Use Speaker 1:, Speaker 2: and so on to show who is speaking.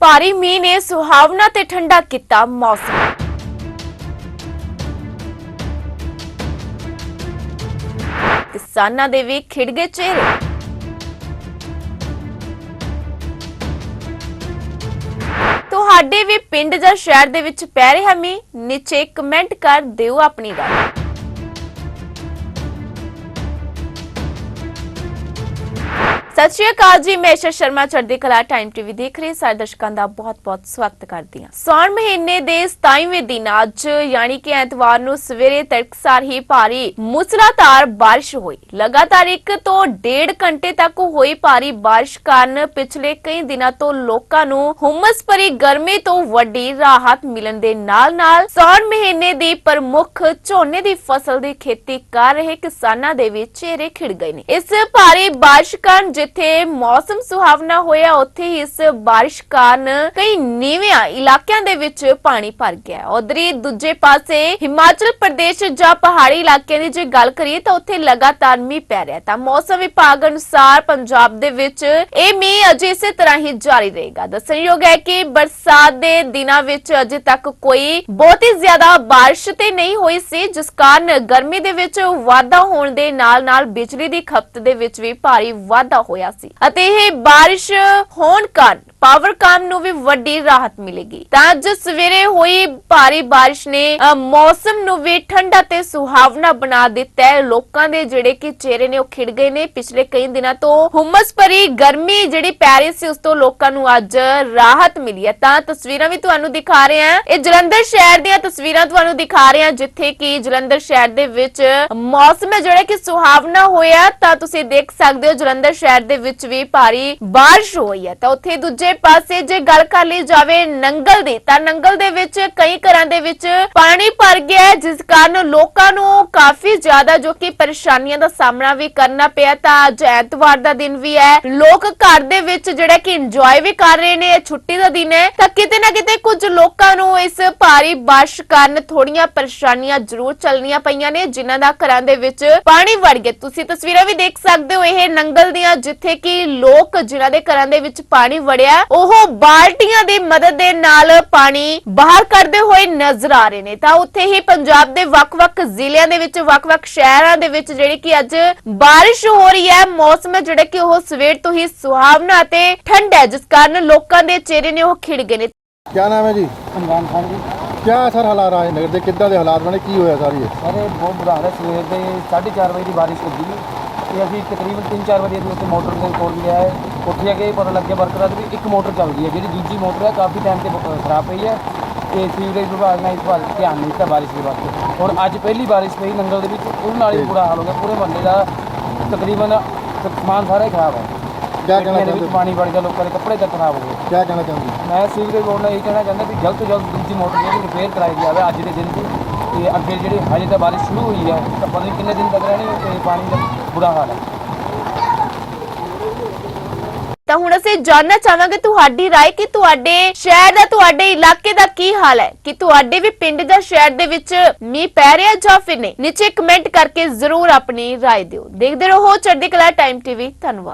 Speaker 1: ਭਾਰੀ ਮੀਂਹ ਨੇ ਸੁਹਾਵਣਾ ਤੇ ਠੰਡਾ ਕੀਤਾ ਮੌਸਮ। ਕਿਸਾਨਾਂ ਦੇ ਵੀ ਖਿੜ ਗਏ ਚਿਹਰੇ। ਤੁਹਾਡੇ ਵੀ ਪਿੰਡ ਜਾਂ ਸ਼ਹਿਰ ਦੇ ਵਿੱਚ ਪੈ ਰਿਹਾ ਮੀਂਹ, ਨੀਚੇ ਕਮੈਂਟ ਕਰ ਦਿਓ ਆਪਣੀ ਗੱਲ। ਸਤਿ ਸ਼੍ਰੀ ਅਕਾਲ ਜੀ, ਮੈਂ ਈਸ਼ਾ ਸ਼ਰਮਾ, ਚੜ੍ਹਦੀ ਕਲਾ ਟਾਈਮ ਟੀਵੀ ਦੇਖ ਰਹੇ ਸਾਰੇ ਦਰਸ਼ਕਾਂ ਦਾ ਬਹੁਤ-ਬਹੁਤ ਸਵਾਗਤ ਕਰਦੀ ਹਾਂ। ਸੌਣ ਮਹੀਨੇ ਦੇ 27ਵੇਂ ਦਿਨ ਅੱਜ, ਯਾਨੀ ਕਿ ਐਤਵਾਰ ਨੂੰ ਸਵੇਰੇ ਤੜਕਸਾਰ ਹੀ ਭਾਰੀ ਮੁਸਲਾਧਾਰ ਬਾਰਿਸ਼ ਹੋਈ। ਲਗਾਤਾਰ ਇੱਕ ਤੋਂ ਡੇਢ ਘੰਟੇ ਤੱਕ ਹੋਈ ਭਾਰੀ ਬਾਰਿਸ਼ ਕਾਰਨ ਪਿਛਲੇ ਕਈ ਦਿਨਾਂ ਤੋਂ ਲੋਕਾਂ ਨੂੰ ਹੁਮਸ ਭਰੀ ਗਰਮੀ ਤੋਂ ਵੱਡੀ ਰਾਹਤ ਮਿਲਣ ਦੇ ਨਾਲ-ਨਾਲ ਸੌਣ ਮਹੀਨੇ ਦੀ ਪ੍ਰਮੁੱਖ ਝੋਨੇ ਦੀ ਫਸਲ ਦੀ ਖੇਤੀ ਕਰ ਰਹੇ ਕਿਸਾਨਾਂ ਦੇ ਵੀ ਚਿਹਰੇ ਖਿੜ ਗਏ ਨੇ। ਇਸ ਭਾਰੀ ਬਾਰਿਸ਼ ਕਾਰਨ ਜਿੱਥੇ ਮੌਸਮ ਸੁਹਾਵਣਾ ਹੋਇਆ, ਉੱਥੇ ਹੀ ਇਸ ਬਾਰਿਸ਼ ਕਾਰਨ ਕਈ ਨੀਵਿਆਂ ਇਲਾਕਿਆਂ ਦੇ ਵਿੱਚ ਪਾਣੀ ਭਰ ਗਿਆ। ਉਧਰੀ ਦੂਜੇ ਪਾਸੇ ਹਿਮਾਚਲ ਪ੍ਰਦੇਸ਼ ਜਾਂ ਪਹਾੜੀ ਇਲਾਕਿਆਂ ਦੀ ਜੇ ਗੱਲ ਕਰੀਏ ਤਾਂ ਉੱਥੇ ਲਗਾਤਾਰ ਮੀਂਹ ਪੈ ਰਿਹਾ। ਤਾਂ ਮੌਸਮ ਵਿਭਾਗ ਅਨੁਸਾਰ ਪੰਜਾਬ ਦੇ ਵਿੱਚ ਇਹ ਮੀਂਹ ਅਜੇ ਇਸੇ ਤਰ੍ਹਾਂ ਹੀ ਜਾਰੀ ਰਹੇਗਾ। ਦੱਸਣਯੋਗ ਹੈ ਕਿ ਬਰਸਾਤ ਦੇ ਦਿਨਾਂ ਵਿੱਚ ਅਜੇ ਤੱਕ ਕੋਈ ਬਹੁਤੀ ਜ਼ਿਆਦਾ ਬਾਰਿਸ਼ ਤੇ ਨਹੀਂ ਹੋਈ ਸੀ, ਜਿਸ ਕਾਰਨ ਗਰਮੀ ਦੇ ਵਿੱਚ ਵਾਧਾ ਹੋਣ ਦੇ ਨਾਲ-ਨਾਲ ਬਿਜਲੀ ਦੀ ਖਪਤ ਦੇ ਵਿੱਚ ਵੀ ਭਾਰੀ ਵਾਧਾ ਹੋਇਆ। ਸੀ। ਅਤੇ ਇਹ ਬਾਰਿਸ਼ ਹੋਣ ਕਾਰਨ ਪਾਵਰਕਾਮ ਨੂੰ ਵੀ ਵੱਡੀ ਰਾਹਤ ਮਿਲੇਗੀ। ਤਾਂ ਅੱਜ ਸਵੇਰੇ ਹੋਈ ਭਾਰੀ ਬਾਰਿਸ਼ ਨੇ ਮੌਸਮ ਨੂੰ ਵੀ ਠੰਡਾ ਤੇ ਸੁਹਾਵਣਾ ਬਣਾ ਦਿੱਤਾ ਹੈ। ਲੋਕਾਂ ਦੇ ਜਿਹੜੇ ਕਿ ਚਿਹਰੇ ਨੇ ਉਹ ਖਿੜ ਗਏ ਨੇ। ਪਿਛਲੇ ਕਈ ਦਿਨਾਂ ਤੋਂ ਹੁਮਸ ਭਰੀ ਗਰਮੀ ਜਿਹੜੀ ਪੈ ਰਹੀ ਸੀ, ਉਸ ਤੋਂ ਲੋਕਾਂ ਨੂੰ ਅੱਜ ਰਾਹਤ ਮਿਲੀ ਹੈ। ਤਾਂ ਤਸਵੀਰਾਂ ਵੀ ਤੁਹਾਨੂੰ ਦਿਖਾ ਰਹੇ ਹਾਂ। ਇਹ ਜਲੰਧਰ ਸ਼ਹਿਰ ਦੀਆਂ ਤਸਵੀਰਾਂ ਤੁਹਾਨੂੰ ਦਿਖਾ ਰਹੇ ਹਾਂ, ਜਿੱਥੇ ਕਿ ਜਲੰਧਰ ਸ਼ਹਿਰ ਦੇ ਵਿੱਚ ਮੌਸਮ ਹੈ ਜਿਹੜਾ ਕਿ ਸੁਹਾਵਣਾ ਹੋਇਆ। ਤਾਂ ਤੁਸੀਂ ਦੇਖ ਸਕਦੇ ਹੋ, ਜਲੰਧਰ ਸ਼ਹਿਰ ਦੇ ਵਿੱਚ ਵੀ ਭਾਰੀ ਬਾਰਿਸ਼ ਹੋਈ ਹੈ। ਤਾਂ ਉੱਥੇ ਦੂਜੇ ਪਾਸੇ ਜੇ ਗੱਲ ਕਰ ਲਈ ਜਾਵੇ ਨੰਗਲ ਦੀ, ਤਾਂ ਨੰਗਲ ਦੇ ਵਿੱਚ ਕਈ ਘਰਾਂ ਦੇ ਵਿੱਚ ਪਾਣੀ ਭਰ ਗਿਆ ਜਿਸ ਕਾਰਨ ਲੋਕਾਂ ਨੂੰ ਕਾਫੀ ਜ਼ਿਆਦਾ ਜੋ ਕਿ ਪਰੇਸ਼ਾਨੀਆਂ ਦਾ ਸਾਹਮਣਾ ਵੀ ਕਰਨਾ ਪਿਆ। ਤਾਂ ਅੱਜ ਐਤਵਾਰ ਦਾ ਦਿਨ ਵੀ ਹੈ। ਲੋਕ ਘਰ ਦੇ ਵਿੱਚ ਜਿਹੜਾ ਕਿ ਇੰਜੋਏ ਵੀ ਕਰ ਰਹੇ ਨੇ ਛੁੱਟੀ ਦਾ ਦਿਨ ਹੈ। ਤਾਂ ਕਿਤੇ ਨਾ ਕਿਤੇ ਕੁਝ ਲੋਕਾਂ ਨੂੰ ਇਸ ਭਾਰੀ ਬਾਰਿਸ਼ ਕਾਰਨ ਥੋੜੀਆਂ ਪਰੇਸ਼ਾਨੀਆਂ ਜ਼ਰੂਰ ਚੱਲਣੀਆਂ ਪਈਆਂ ਨੇ, ਜਿਨ੍ਹਾਂ ਦਾ ਘਰਾਂ ਦੇ ਵਿੱਚ ਪਾਣੀ ਵੜ ਗਿਆ। ਤੁਸੀਂ ਤਸਵੀਰਾਂ ਵੀ ਦੇਖ ਸਕਦੇ ਹੋ, ਇਹ ਨੰਗਲ ਦੀਆਂ ਜਿੱਥੇ ਕਿ ਲੋਕ ਜਿਨ੍ਹਾਂ ਦੇ ਘਰਾਂ ਦੇ ਵਿੱਚ ਪਾਣੀ ਵੜਿਆ ਹੈ ਉਹ ਬਾਲਟੀਆਂ ਦੀ ਮਦਦ ਦੇ ਨਾਲ ਪਾਣੀ ਬਾਹਰ ਕੱਢਦੇ ਹੋਏ ਨਜ਼ਰ ਆ ਰਹੇ ਨੇ। ਤਾਂ ਉੱਥੇ ਹੀ ਪੰਜਾਬ ਦੇ ਵੱਖ-ਵੱਖ ਜ਼ਿਲ੍ਹਿਆਂ ਦੇ ਵਿੱਚ ਵੱਖ-ਵੱਖ ਸ਼ਹਿਰਾਂ ਦੇ ਵਿੱਚ ਜਿਹੜੀ ਕਿ ਅੱਜ ਬਾਰਿਸ਼ ਹੋ ਰਹੀ ਹੈ ਮੌਸਮ ਜਿਹੜਾ ਕਿ ਉਹ ਸਵੇਰ ਤੋਂ ਹੀ ਸੁਹਾਵਣਾ ਅਤੇ ਠੰਡ ਹੈ ਜਿਸ ਕਾਰਨ ਲੋਕਾਂ ਦੇ ਚਿਹਰੇ ਨੇ ਉਹ ਖਿੜ ਗਏ ਨੇ।
Speaker 2: ਕਿਆ ਨਾਮ ਹੈ ਜੀ?
Speaker 3: ਅਨਵਾਨ ਖਾਨ ਜੀ।
Speaker 2: ਕੀ ਸਰ ਹਾਲਾਤ ਆਏ ਨਗਰ ਦੇ? ਕਿੱਦਾਂ ਦੇ ਹਾਲਾਤ ਬਣੇ? ਕੀ ਹੋਇਆ ਸਾਰੀ ਇਹ?
Speaker 3: ਸਰ ਬਹੁਤ ਬੁਰਾ ਹਾਲ ਹੈ। ਸਵੇਰ ਦੇ 4:30 ਵਜੇ ਦੀ ਬਾਰਿਸ਼ ਲੱਗੀ ਤੇ ਅਸੀਂ ਤਕਰੀਬਨ 3-4 ਵਜੇ ਅਸੀਂ ਉੱਥੇ ਮੋਟਰ ਦੇ ਕੋਲ ਗਿਆ ਹੈ। ਉੱਥੇ ਕੇ ਪਤਾ ਲੱਗਿਆ ਵਰਕਰਾਂ ਦੀ ਵੀ ਇੱਕ ਮੋਟਰ ਚੱਲਦੀ ਹੈ ਜਿਹੜੀ ਦੂਜੀ ਮੋਟਰ ਹੈ ਕਾਫੀ ਟਾਈਮ ਤੇ ਬ- ਖਰਾਬ ਪਈ ਹੈ ਤੇ ਸੀਵਰੇਜ ਵਿਭਾਗ ਨੇ ਇਸ ਵਾਰ ਧਿਆਨ ਨਹੀਂ ਦਿੱਤਾ ਬਾਰਿਸ਼ ਦੇ ਵਾਸਤੇ। ਹੁਣ ਅੱਜ ਪਹਿਲੀ ਬਾਰਿਸ਼ ਪਈ ਨੰਗਲ ਦੇ ਵਿੱਚ ਉਹਦੇ ਨਾਲ ਹੀ ਬੁਰਾ ਹਾਲ ਹੋ ਗਿਆ। ਪੂਰੇ ਮਹੱਲੇ ਦਾ ਤਕਰੀਬਨ ਸਮਾਨ ਸਾਰਾ ਹੀ ਖਰਾਬ ਹੈ।
Speaker 2: ਕਿਆ ਕਹਿਣਾ
Speaker 3: ਗੱਡੀਆਂ ਦੇ ਵਿੱਚ
Speaker 2: ਚਾਹੁੰਦੇ
Speaker 3: ਪਾਣੀ ਵੜ ਗਿਆ ਲੋਕਾਂ ਦੇ ਕੱਪੜੇ ਤੱਕ ਖਰਾਬ ਹੋ ਗਏ।
Speaker 2: ਕੀ ਕਹਿਣਾ ਚਾਹੁੰਦੇ
Speaker 3: ਮੈਂ ਸੀਵਰੇਜ ਬੋਰਡ ਨਾਲ ਇਹ ਕਹਿਣਾ ਚਾਹੁੰਦਾ ਵੀ ਜਲਦ ਤੋਂ ਜਲਦ ਦੂਜੀ ਮੋਟਰ ਜਿਹੜੀ ਰਿਪੇਅਰ ਕਰਾਈ ਜਾਵੇ ਅੱਜ ਦੇ ਦਿਨ 'ਚ ਤੇ ਅੱਗੇ ਜਿਹੜੀ ਹਜੇ ਤਾਂ ਬਾਰਿਸ਼ ਸ਼ੁਰੂ ਹੋਈ ਹੈ ਤਾਂ ਪਤਾ ਨਹੀਂ ਕਿੰਨੇ ਦਿਨ ਤੱਕ ਰਹਿਣੀ ਹੈ ਤੇ ਪਾਣੀ ਦਾ। ਬੁਰਾ ਹਾਲ ਹੈ
Speaker 1: ਤਾਂ ਹੁਣ ਅਸੀਂ ਜਾਨਣਾ ਚਾਹਾਂਗੇ ਤੁਹਾਡੀ رائے ਕਿ ਤੁਹਾਡੇ ਸ਼ਹਿਰ ਦਾ ਤੁਹਾਡੇ ਇਲਾਕੇ ਦਾ ਕੀ ਹਾਲ ਹੈ ਕਿ ਤੁਹਾਡੇ ਵੀ ਪਿੰਡ ਜਾਂ ਸ਼ਹਿਰ ਦੇ ਵਿੱਚ ਮੀਂਹ ਪੈ ਰਿਹਾ ਜਾਂ ਫਿਰ ਨਹੀਂ ਨੀਚੇ ਕਮੈਂਟ ਕਰਕੇ ਜ਼ਰੂਰ ਆਪਣੀ رائے ਦਿਓ ਦੇਖਦੇ ਰਹੋ ਚੜ੍ਹਦੀ ਕਲਾ ਟਾਈਮ ਟੀਵੀ ਧੰਨਵਾਦ